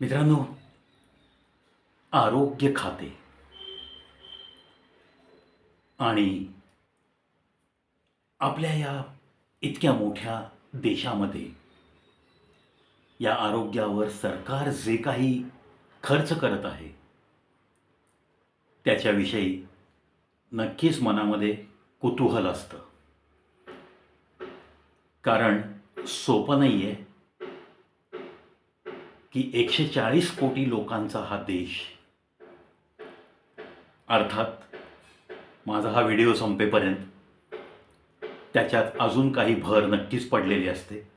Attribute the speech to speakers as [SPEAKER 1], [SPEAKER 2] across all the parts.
[SPEAKER 1] मित्रांनो आरोग्य खाते. आणि आपल्या या इतक्या मोठ्या देशामध्ये या आरोग्यावर सरकार जे काही खर्च करत आहे त्याच्याविषयी नक्कीच मनामध्ये कुतूहल असतं. कारण सोपं नाही आहे की एकशे चाळीस कोटी लोकांचा हा देश. अर्थात माझा हा व्हिडिओ संपेपर्यंत त्याच्यात अजून काही भर नक्कीच पडलेली असते.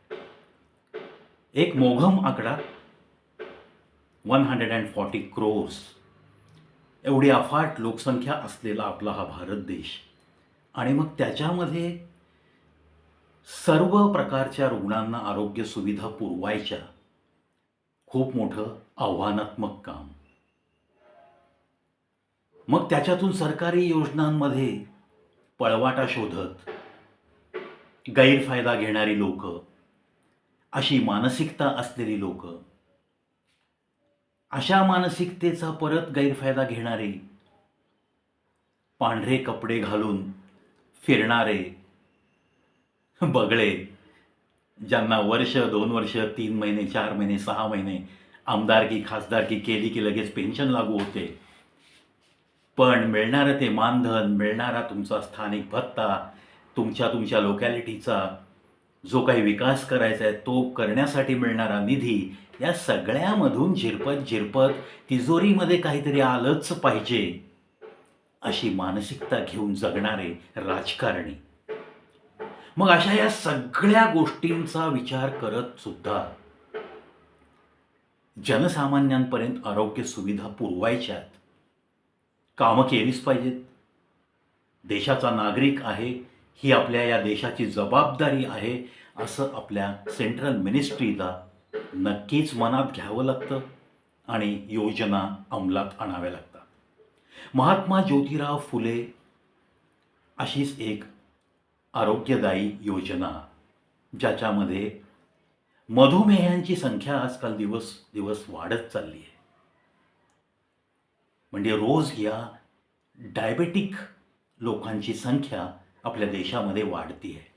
[SPEAKER 1] एक मोघम आकडा one hundred and forty crores एवढी अफाट लोकसंख्या असलेला आपला हा भारत देश. आणि मग त्याच्यामध्ये सर्व प्रकारच्या रुग्णांना आरोग्य सुविधा पुरवायच्या खूप मोठं आव्हानात्मक काम. मग त्याच्यातून सरकारी योजनांमध्ये पळवाटा शोधत गैरफायदा घेणारी लोक अशी मानसिकता असलेली लोक अशा मानसिकतेचा परत गैरफायदा घेणारे पांढरे कपडे घालून फिरणारे बगळे ज्यांना वर्ष दोन वर्ष तीन महिने चार महिने सहा महिने आमदारकी खासदारकी केली की लगेच पेन्शन लागू होते. पण मिळणारं ते मानधन मिळणारा तुमचा स्थानिक भत्ता तुमच्या तुमच्या लोकॅलिटीचा जो काही विकास करायचा आहे तो करण्यासाठी मिळणारा निधी या सगळ्यामधून झिरपत झिरपत तिजोरीमध्ये काहीतरी आलंच पाहिजे अशी मानसिकता घेऊन जगणारे राजकारणी. मग अशा या सगळ्या गोष्टींचा विचार करत सुद्धा जनसामान्यांपर्यंत आरोग्य सुविधा पुरवायच्यात. कामं केलीच पाहिजेत. देशाचा नागरिक आहे ही आपल्या या देशाची जबाबदारी आहे असं आपल्या सेंट्रल मिनिस्ट्रीला नक्कीच मनात घ्यावं लागतं आणि योजना अंमलात आणाव्या लागतात. महात्मा ज्योतिराव फुले अशीच एक आरोग्यदायी योजना ज्याच्यामध्ये मधुमेहांची संख्या आजकाल दिवस दिवस वाढत चालली आहे. म्हणजे रोज या डायबेटिक लोकांची संख्या आपल्या देशामध्ये वाढती आहे.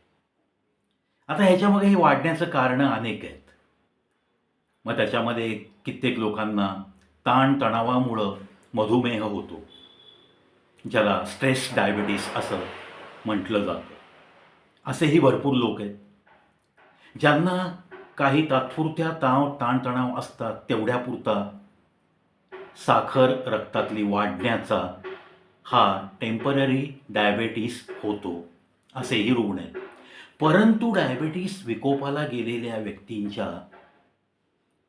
[SPEAKER 1] आता ह्याच्यामध्ये हे वाढण्याचं कारणं अनेक आहेत. मग त्याच्यामध्ये कित्येक लोकांना ताणतणावामुळं मधुमेह होतो ज्याला स्ट्रेस डायबिटीस असं म्हटलं जातं. असेही भरपूर लोक आहेत. ज्यांना काही तात्पुरत्या ताव ताणतणाव असतात तेवढ्यापुरता साखर रक्तातली वाढण्याचा हा टेंपररी डायबेटीस होतो असेही रुग्ण आहेत. परंतु डायबेटीस विकोपाला गेलेल्या व्यक्तींच्या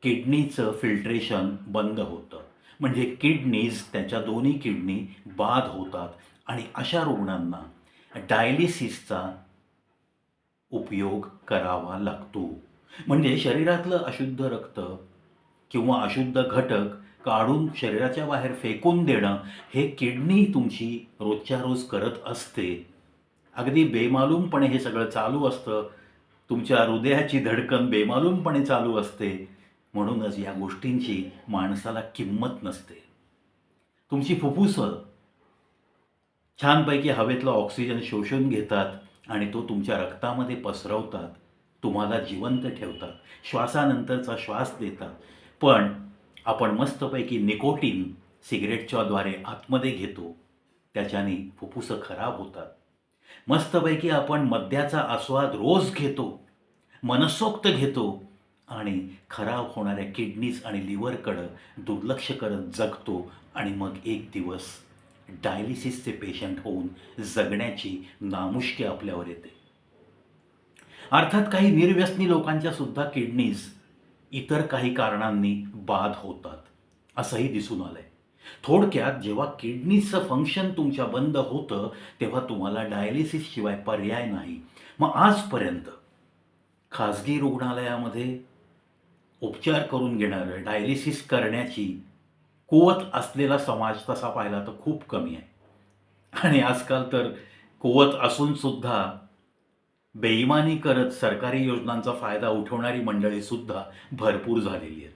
[SPEAKER 1] किडनीचं फिल्ट्रेशन बंद होतं. म्हणजे किडनीज त्याच्या दोन्ही किडनी बाद होतात. आणि अशा रुग्णांना डायलिसिसचा उपयोग करावा लागतो. म्हणजे शरीरातलं अशुद्ध रक्त किंवा अशुद्ध घटक काढून शरीराच्या बाहेर फेकून देणं हे किडनी तुमची रोजच्या रोज करत असते. अगदी बेमालूमपणे हे सगळं चालू असतं. तुमच्या हृदयाची धडकन बेमालूमपणे चालू असते. म्हणूनच या गोष्टींची माणसाला किंमत नसते. तुमची फुफ्फुसं छानपैकी हवेतला ऑक्सिजन शोषून घेतात. आणि तो तुमच्या रक्तामध्ये पसरवतात तुम्हाला जिवंत ठेवतात श्वासानंतरचा श्वास देतात. पण आपण मस्तपैकी निकोटीन सिगरेटच्याद्वारे आतमध्ये घेतो त्याच्याने फुफ्फुसं खराब होतात. मस्तपैकी आपण मद्याचा आस्वाद रोज घेतो मनसोक्त घेतो आणि खराब होणाऱ्या किडनीज आणि लिव्हरकडं दुर्लक्ष करत जगतो आणि मग एक दिवस डायलिसिसचे पेशंट होऊन जगण्याची नामुष्की आपल्यावर येते. अर्थात काही निर्व्यसनी लोकांच्या सुद्धा किडनीज इतर काही कारणांनी बाद होतात असंही दिसून आलंय. थोडक्यात जेव्हा किडनीचं फंक्शन तुमच्या बंद होतं तेव्हा तुम्हाला डायलिसिस शिवाय पर्याय नाही. मग आजपर्यंत खाजगी रुग्णालयामध्ये उपचार करून घेणारं डायलिसिस करण्याची कुवत असलेला समाज तसा पाहिला तर खूप कमी आहे. आणि आजकाल तर कुवत असूनसुद्धा बेईमानी करत सरकारी योजनांचा फायदा उठवणारी मंडळीसुद्धा भरपूर झालेली आहेत.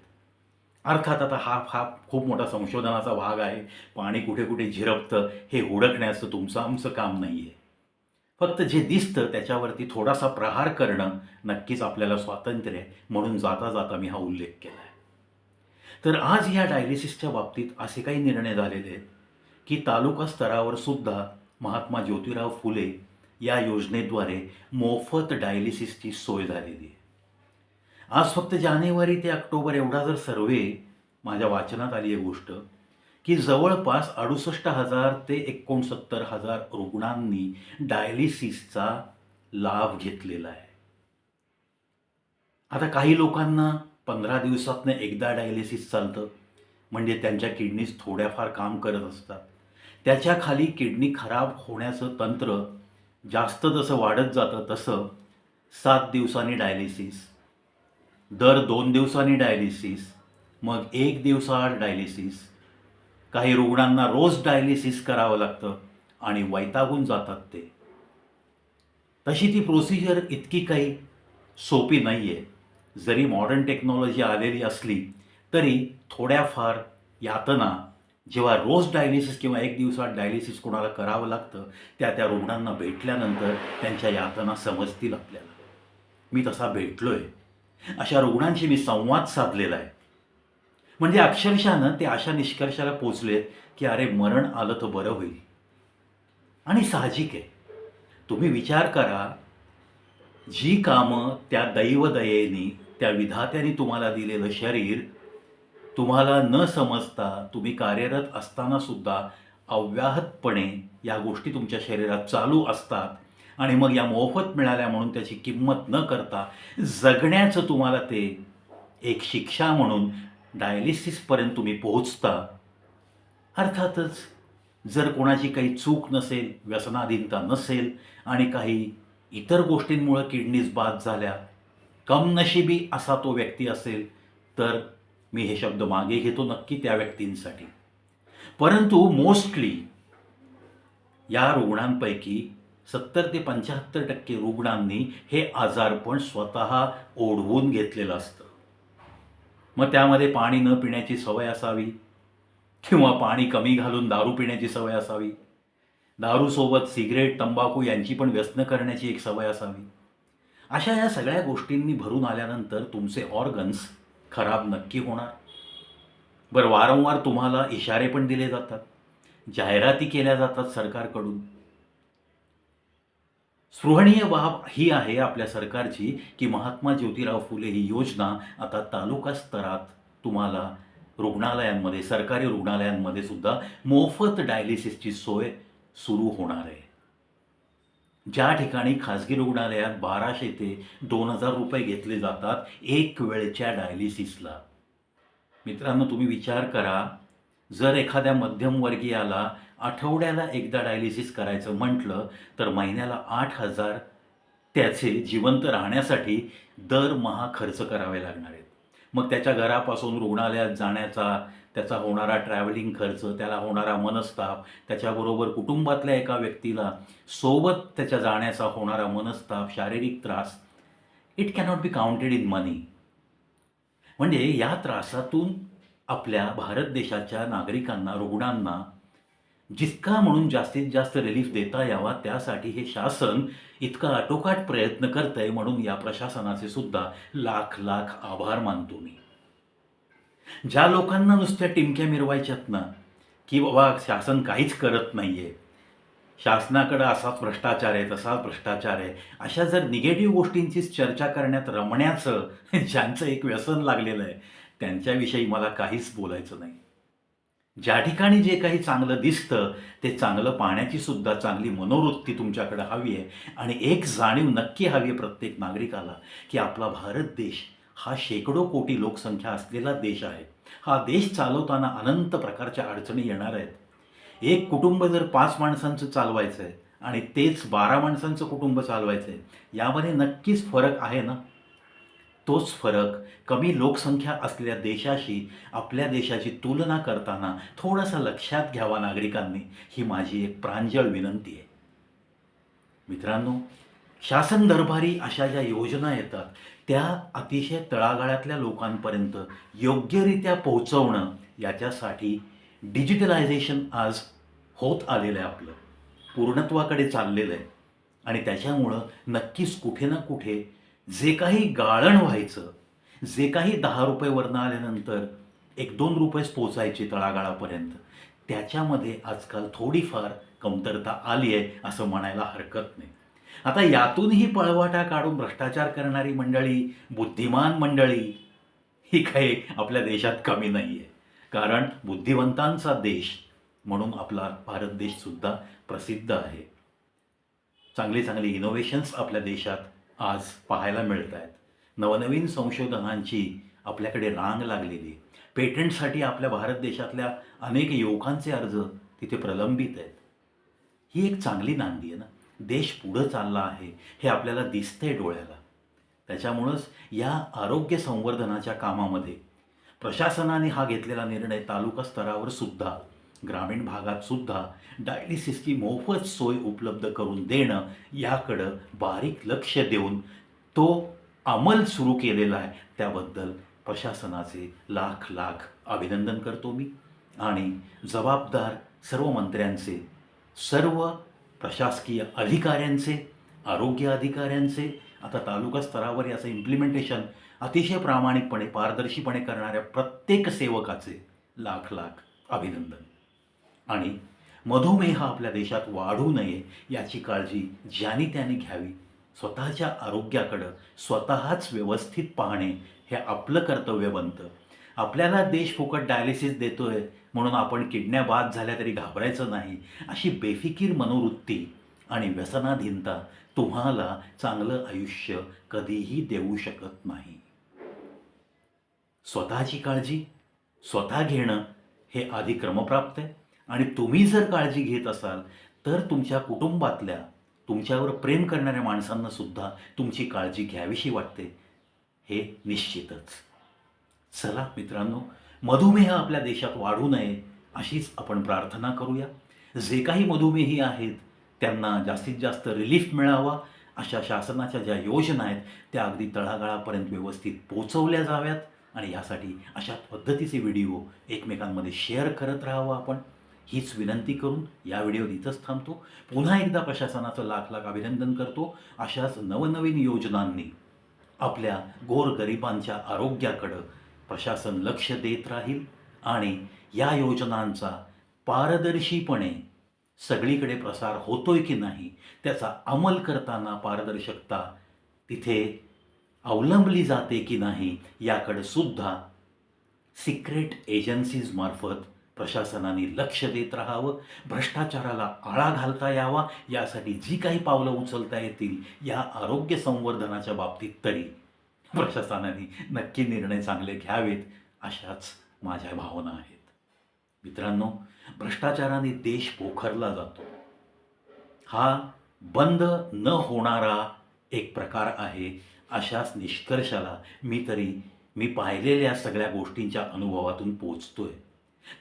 [SPEAKER 1] अर्थात आता हा हा खूप मोठा संशोधनाचा भाग आहे. पाणी कुठे कुठे झिरपतं हे हुडकण्याचं तुमचं आमचं काम नाही आहे फक्त जे दिसतं त्याच्यावरती थोडासा प्रहार करणं नक्कीच आपल्याला स्वातंत्र्य आहे म्हणून जाता जाता मी हा उल्लेख केला आहे तर आज या डायलिसिसच्या बाबतीत असे काही निर्णय झालेले आहेत की तालुका स्तरावर सुद्धा महात्मा ज्योतिराव फुले या योजनेद्वारे मोफत डायलिसिसची सोय झालेली आहे. आज फक्त जानेवारी ते ऑक्टोबर एवढा जर सर्वे माझ्या वाचनात आली आहे गोष्ट की जवळपास अडुसष्ट हजार ते एकोणसत्तर हजार रुग्णांनी डायलिसिसचा लाभ घेतलेला आहे. आता काही लोकांना पंधरा दिवसातनं एकदा डायलिसिस चालतं. म्हणजे त्यांच्या किडनीज थोड्याफार काम करत असतात. त्याच्याखाली किडनी खराब होण्याचं तंत्र जास्त जसं वाढत जातं तसं सात दिवसांनी डायलिसिस दर दोन दिवसांनी डायलिसिस मग एक दिवसाआड डायलिसिस काही रुग्णांना रोज डायलिसिस करावं लागतं आणि वैतागून जातात ते. तशी ती प्रोसिजर इतकी काही सोपी नाही आहे जरी मॉडर्न टेक्नॉलॉजी आलेली असली तरी थोड्याफार यातना जेव्हा रोज डायलिसिस किंवा एक दिवसात डायलिसिस कोणाला करावं लागतं त्या त्या रुग्णांना भेटल्यानंतर त्यांच्या यातना समजतील आपल्याला. मी तसा भेटलो आहे अशा रुग्णांशी मी संवाद साधलेला आहे. म्हणजे अक्षरशःनं ते अशा निष्कर्षाला पोचलेत की अरे मरण आलं तर बरं होईल. आणि साहजिक आहे. तुम्ही विचार करा जी कामं त्या दैवदयेनी त्या विधात्याने तुम्हाला दिलेलं शरीर तुम्हाला न समजता तुम्ही कार्यरत असताना सुद्धा अव्याहतपणे या गोष्टी तुमच्या शरीरात चालू असतात आणि मग या मोफत मिळाल्या म्हणून त्याची किंमत न करता जगण्याचं तुम्हाला ते एक शिक्षा म्हणून डायलिसिसपर्यंत तुम्ही पोहोचता. अर्थातच जर कोणाची काही चूक नसेल व्यसनाधीनता नसेल आणि काही इतर गोष्टींमुळं किडनीज बाद झाल्या कमनशिबी असा तो व्यक्ती असेल तर मी हे शब्द मागे घेतो नक्की त्या व्यक्तींसाठी. परंतु मोस्टली या रुग्णांपैकी सत्तर ते पंच्याहत्तर टक्के रुग्णांनी हे आजारपण स्वतः ओढवून घेतलेलं असतं. मग त्यामध्ये पाणी न पिण्याची सवय असावी? किंवा पाणी कमी घालून दारू पिण्याची सवय असावी? दारूसोबत सिगरेट तंबाखू यांची पण व्यसन करण्याची एक सवय असावी? अशा या सगळ्या गोष्टींनी भरून आल्यानंतर तुमचे ऑर्गन्स खराब नक्की होणार. बरं वारंवार तुम्हाला इशारे पण दिले जातात जाहिराती केल्या जातात सरकारकडून. स्पृहणीय बाब ही आहे आपल्या सरकारची की महात्मा ज्योतिराव फुले ही योजना आता तालुका स्तरात तुम्हाला रुग्णालयांमध्ये सरकारी रुग्णालयांमध्ये सुद्धा मोफत डायलिसिसची सोय सुरू होणार आहे. ज्या ठिकाणी खाजगी रुग्णालयात बाराशे ते दोन हजार रुपये घेतले जातात एक वेळच्या डायलिसिसला. मित्रांनो तुम्ही विचार करा जर एखाद्या मध्यमवर्गीयाला आठवड्याला एकदा डायलिसिस करायचं म्हटलं तर महिन्याला आठ हजार त्याचे जिवंत राहण्यासाठी दरमहा खर्च करावे लागणार आहेत. मग त्याच्या घरापासून रुग्णालयात जाण्याचा त्याचा होणारा ट्रॅव्हलिंग खर्च त्याला होणारा मनस्ताप त्याच्याबरोबर कुटुंबातल्या एका व्यक्तीला सोबत त्याच्या जाण्याचा होणारा मनस्ताप शारीरिक त्रास it cannot be counted in money म्हणजे या त्रासातून आपल्या भारत देशाच्या नागरिकांना रुग्णांना जितका म्हणून जास्तीत जास्त रिलीफ देता यावा त्यासाठी हे शासन इतका आटोकाट प्रयत्न करतंय म्हणून या प्रशासनाचे सुद्धा लाख लाख आभार मानतो मी. ज्या लोकांना नुसत्या टिमक्या मिरवायच्यात ना की बाबा शासन काहीच करत नाही आहे शासनाकडं असाच भ्रष्टाचार आहे तसाच भ्रष्टाचार आहे अशा जर निगेटिव्ह गोष्टींचीच चर्चा करण्यात रमण्याचं ज्यांचं एक व्यसन लागलेलं आहे त्यांच्याविषयी मला काहीच बोलायचं नाही. ज्या ठिकाणी जे काही चांगलं दिसतं ते चांगलं पाहण्याची सुद्धा चांगली मनोवृत्ती तुमच्याकडे हवी आहे. आणि एक जाणीव नक्की हवी आहे प्रत्येक नागरिकाला की आपला भारत देश हा शेकडो कोटी लोकसंख्या असलेला देश आहे. हा देश चालवताना अनंत प्रकारच्या अडचणी येणार आहेत. एक कुटुंब जर पाच माणसांचं चालवायचं आहे आणि तेच बारा माणसांचं कुटुंब चालवायचं आहे यामध्ये नक्कीच फरक आहे ना? तोच फरक कमी लोकसंख्या असलेल्या देशाशी आपल्या देशाची तुलना करताना थोडासा लक्षात घ्यावा नागरिकांनी ही माझी एक प्रांजळ विनंती आहे. मित्रांनो शासन दरबारी अशा ज्या योजना येतात त्या अतिशय तळागाळातल्या लोकांपर्यंत योग्यरित्या पोहोचवणं याच्यासाठी डिजिटलायझेशन आज होत आलेलं आहे आपलं. पूर्णत्वाकडे चाललेलं आहे. आणि त्याच्यामुळं नक्कीच कुठे ना कुठे जे काही गाळण व्हायचं जे काही दहा रुपये वरनं आल्यानंतर एक दोन रुपयेच पोचायचे तळागाळापर्यंत त्याच्यामध्ये आजकाल थोडीफार कमतरता आली आहे असं म्हणायला हरकत नाही. आता यातूनही पळवाटा काढून भ्रष्टाचार करणारी मंडळी बुद्धिमान मंडळी ही काही आपल्या देशात कमी नाही आहे कारण बुद्धिवंतांचा देश म्हणून आपला भारत देशसुद्धा प्रसिद्ध आहे. चांगली चांगली इनोव्हेशन्स आपल्या देशात आज पाहायला मिळत आहेत नवनवीन संशोधनांची आपल्याकडे रांग लागलेली आहे. पेटंटसाठी आपल्या भारत देशातल्या अनेक युवकांचे अर्ज तिथे प्रलंबित आहेत. ही एक चांगली नांदी आहे ना? देश पुढं चालला आहे हे आपल्याला दिसतंय डोळ्याला. त्याच्यामुळंच या आरोग्य संवर्धनाच्या कामामध्ये प्रशासनाने हा घेतलेला निर्णय तालुका स्तरावर सुद्धा ग्रामीण भागात सुद्धा डायलिसिसची मोफत सोय उपलब्ध करून देणं याकडं बारीक लक्ष देऊन तो अंमल सुरू केलेला आहे. त्याबद्दल प्रशासनाचे लाख लाख अभिनंदन करतो मी. आणि जबाबदार सर्व मंत्र्यांचे सर्व प्रशासकीय अधिकाऱ्यांचे आरोग्य अधिकाऱ्यांचे आता तालुका स्तरावर याचं इम्प्लिमेंटेशन अतिशय प्रामाणिकपणे पारदर्शीपणे करणाऱ्या प्रत्येक सेवकाचे लाख लाख अभिनंदन. आणि मधुमेह आपल्या देशात वाढू नये याची काळजी ज्यानी त्याने घ्यावी स्वतःच्या आरोग्याकडं स्वतःच व्यवस्थित पाहणे हे आपलं कर्तव्य बनतं आपल्याला देश फुकट डायलिसिस देतोय म्हणून आपण किडण्या बाद झाल्या तरी घाबरायचं नाही. अशी बेफिकीर मनोवृत्ती आणि व्यसनाधीनता तुम्हाला चांगलं आयुष्य कधीही देऊ शकत नाही. स्वतःची काळजी स्वतः घेणं हे आधी क्रमप्राप्त आहे. आणि तुम्ही जर काळजी घेत असाल तर तुमच्या कुटुंबातल्या तुमच्यावर प्रेम करणाऱ्या माणसांना सुद्धा तुमची काळजी घ्यावीशी वाटते. हे निश्चितच. चला मित्रांनो मधुमेह आपल्या देशात वाढू नये अशीच आपण प्रार्थना करूया. जे काही मधुमेही आहेत त्यांना जास्तीत जास्त रिलीफ मिळावा अशा शासनाच्या ज्या योजना आहेत त्या अगदी तळागाळापर्यंत व्यवस्थित पोचवल्या जाव्यात आणि यासाठी अशा पद्धतीचे व्हिडिओ एकमेकांमध्ये शेअर करत राहावं आपण. हीच विनंती करून या व्हिडिओत इथंच थांबतो. पुन्हा एकदा प्रशासनाचं लाख लाख अभिनंदन करतो. अशाच नवनवीन योजनांनी आपल्या गोरगरिबांच्या आरोग्याकडं प्रशासन लक्ष देत राहील आणि या योजनांचा पारदर्शीपणे सगळीकडे प्रसार होतोय की नाही त्याचा अंमल करताना पारदर्शकता तिथे अवलंबली जाते की नाही याकडे सुद्धा सिक्रेट एजन्सीजमार्फत प्रशासनाने लक्ष देत राहावं भ्रष्टाचाराला आळा घालता यावा यासाठी जी काही पावलं उचलता येतील या आरोग्य संवर्धनाच्या बाबतीत तरी. प्रशासनाने नक्की निर्णय चांगले घ्यावेत अशाच माझ्या भावना आहेत. मित्रांनो भ्रष्टाचाराने देश पोखरला जातो. हा बंद न होणारा एक प्रकार आहे अशाच निष्कर्षाला मी तरी मी पाहिलेल्या सगळ्या गोष्टींच्या अनुभवातून पोचतोय.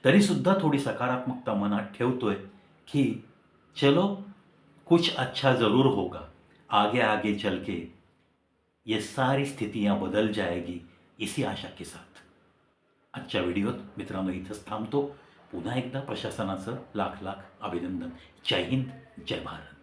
[SPEAKER 1] तरीसुद्धा थोडी सकारात्मकता मनात ठेवतोय की चलो कुछ अच्छा ज़रूर होगा. आगे आगे चल के ये सारी स्थितियाँ बदल जाएगी इसी आशा के साथ। आजच्या व्हिडिओत मित्रांनो इथंच थांबतो. पुन्हा एकदा प्रशासनाचं लाख लाख अभिनंदन. जय हिंद जय भारत.